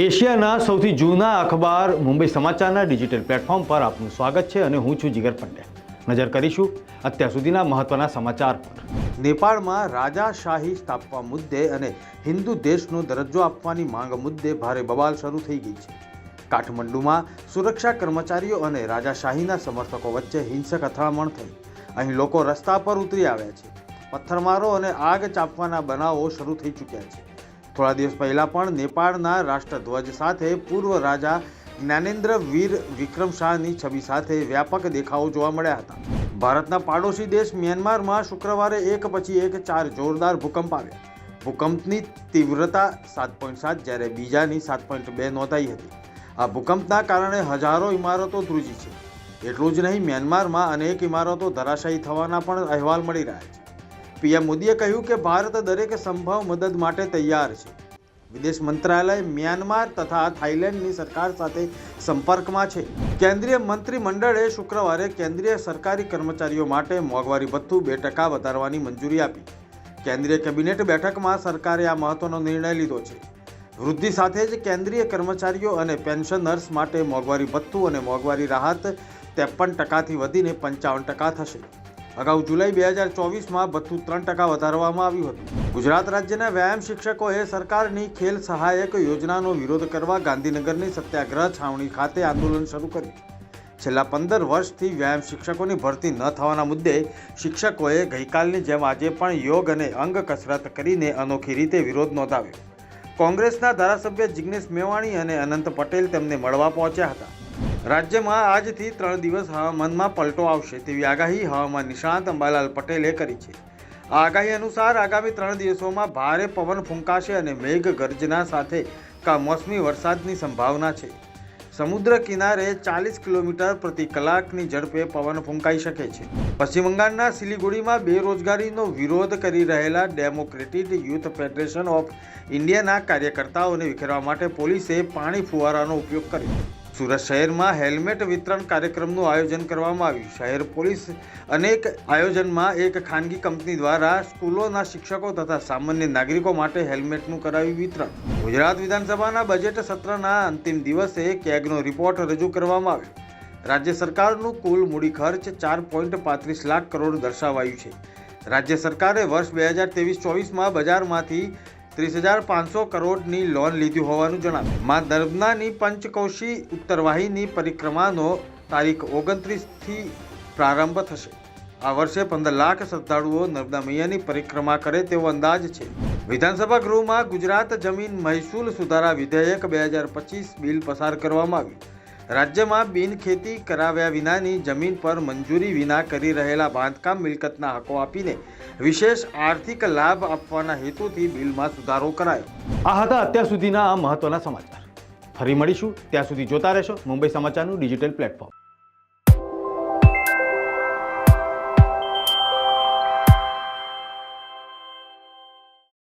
એશિયાના સૌથી જૂના અખબાર મુંબઈ સમાચારના ડિજિટલ પ્લેટફોર્મ પર આપનું સ્વાગત છે અને હું છું જીગર પંડ્યા. નજર કરીશું અત્યાર સુધીના મહત્વના સમાચાર પર. નેપાળમાં રાજાશાહી સ્થાપવા મુદ્દે અને હિન્દુ દેશનો દરજ્જો આપવાની માંગ મુદ્દે ભારે બવાલ શરૂ થઈ ગઈ છે. કાઠમંડુમાં સુરક્ષા કર્મચારીઓ અને રાજાશાહીના સમર્થકો વચ્ચે હિંસક અથડામણ થઈ. અહીં લોકો રસ્તા પર ઉતરી આવ્યા છે. પથ્થરમારો અને આગ ચાપવાના બનાવો શરૂ થઈ ચૂક્યા છે. થોડા દિવસ પહેલાં પણ નેપાળના રાષ્ટ્રધ્વજ સાથે પૂર્વ રાજા જ્ઞાનેન્દ્ર વીર વિક્રમ શાહની છબી સાથે વ્યાપક દેખાવો જોવા મળ્યા હતા. ભારતના પાડોશી દેશ મ્યાનમારમાં શુક્રવારે એક પછી એક ચાર જોરદાર ભૂકંપ આવ્યા. ભૂકંપની તીવ્રતા સાત પોઈન્ટ સાત જ્યારે બીજાની સાત પોઈન્ટ બે નોંધાઈ હતી. આ ભૂકંપના કારણે હજારો ઇમારતો ધ્રુજી છે. એટલું જ નહીં, મ્યાનમારમાં અનેક ઇમારતો ધરાશાયી થવાના પણ અહેવાલ મળી રહ્યા છે. પીએમ મોદીએ કહ્યું કે ભારત દરેક સંભવ મદદ માટે તૈયાર છે. વિદેશ મંત્રાલય મ્યાનમાર તથા થાઇલેન્ડની સરકાર સાથે સંપર્કમાં છે. કેન્દ્રીય મંત્રીમંડળે શુક્રવારે કેન્દ્રીય સરકારી કર્મચારીઓ માટે મોંઘવારી ભથ્થું બે ટકા વધારવાની મંજૂરી આપી. કેન્દ્રીય કેબિનેટ બેઠકમાં સરકારે આ મહત્વનો નિર્ણય લીધો છે. વૃદ્ધિ સાથે જ કેન્દ્રીય કર્મચારીઓ અને પેન્શનર્સ માટે મોંઘવારી ભથ્થું અને મોંઘવારી રાહત ત્રેપન ટકાથી વધીને પંચાવન ટકા થશે. અગાઉ જુલાઈ બે હજાર ચોવીસમાં ભથ્થું ત્રણ ટકા વધારવામાં આવ્યું હતું. ગુજરાત રાજ્યના વ્યાયામ શિક્ષકોએ સરકારની ખેલ સહાયક યોજનાનો વિરોધ કરવા ગાંધીનગરની સત્યાગ્રહ છાવણી ખાતે આંદોલન શરૂ કર્યું. છેલ્લા પંદર વર્ષથી વ્યાયામ શિક્ષકોની ભરતી ન થવાના મુદ્દે શિક્ષકોએ ગઈકાલની જેમ આજે પણ યોગ અને અંગ કસરત કરીને અનોખી રીતે વિરોધ નોંધાવ્યો. કોંગ્રેસના ધારાસભ્ય જિગ્નેશ મેવાણી અને અનંત પટેલ તેમને મળવા પહોંચ્યા હતા. રાજ્યમાં આજથી ત્રણ દિવસ હવામાનમાં પલટો આવશે તેવી આગાહી હવામાન નિષ્ણાત અંબાલાલ પટેલે કરી છે. આ આગાહી અનુસાર આગામી ત્રણ દિવસોમાં ભારે પવન ફૂંકાશે અને મેઘ ગર્જના સાથે કમોસમી વરસાદની સંભાવના છે. સમુદ્ર કિનારે ચાલીસ કિલોમીટર પ્રતિ કલાકની ઝડપે પવન ફૂંકાઈ શકે છે. પશ્ચિમ બંગાળના સિલિગુડીમાં બેરોજગારીનો વિરોધ કરી રહેલા ડેમોક્રેટિક યુથ ફેડરેશન ઓફ ઇન્ડિયાના કાર્યકર્તાઓને વિખેરવા માટે પોલીસે પાણી ફુવારાનો ઉપયોગ કર્યો. સુરત શહેરમાં હેલ્મેટ વિતરણ કાર્યક્રમનું આયોજન કરવામાં આવ્યું. શહેર પોલીસ અનેક આયોજનમાં એક ખાનગી કંપની દ્વારા સ્કૂલોના શિક્ષકો તથા સામાન્ય નાગરિકો માટે હેલ્મેટનું કરાવ્યું વિતરણ. ગુજરાત વિધાનસભાના બજેટ સત્રના અંતિમ દિવસે કેગનો રિપોર્ટ રજૂ કરવામાં આવ્યો. રાજ્ય સરકારનું કુલ મૂડી ખર્ચ ચાર પોઈન્ટ પાંત્રીસ લાખ કરોડ દર્શાવાયું છે. રાજ્ય સરકારે વર્ષ બે હજાર ત્રેવીસ ચોવીસમાં બજારમાંથી ત્રીસ હજાર પાંચસો કરોડની લોન લીધી હોવાનું જણાવ્યું. માં નર્મદાની પંચકોશી ઉત્તરવાહીની પરિક્રમાનો તારીખ ઓગણત્રીસથી પ્રારંભ થશે. આ વર્ષે પંદર લાખ શ્રદ્ધાળુઓ નર્મદા મૈયાની પરિક્રમા કરે તેવો અંદાજ છે. વિધાનસભા ગૃહમાં ગુજરાત જમીન મહેસૂલ સુધારા વિધેયક બે હજાર પચીસ બિલ પસાર કરવામાં આવ્યું. રાજ્યમાં બિનખેતી કરાવ્યા વિનાની જમીન પર મંજૂરી વિના કરી રહેલા બાંધકામ મિલકતના હકો આપીને વિશેષ આર્થિક લાભ આપવાના હેતુથી બિલમાં સુધારો કરાયો. આ હતા અત્યાર સુધીના આ મહત્વના સમાચાર. ફરી મળીશું. ત્યાં સુધી જોતા રહેશો મુંબઈ સમાચારનું ડિજિટલ પ્લેટફોર્મ.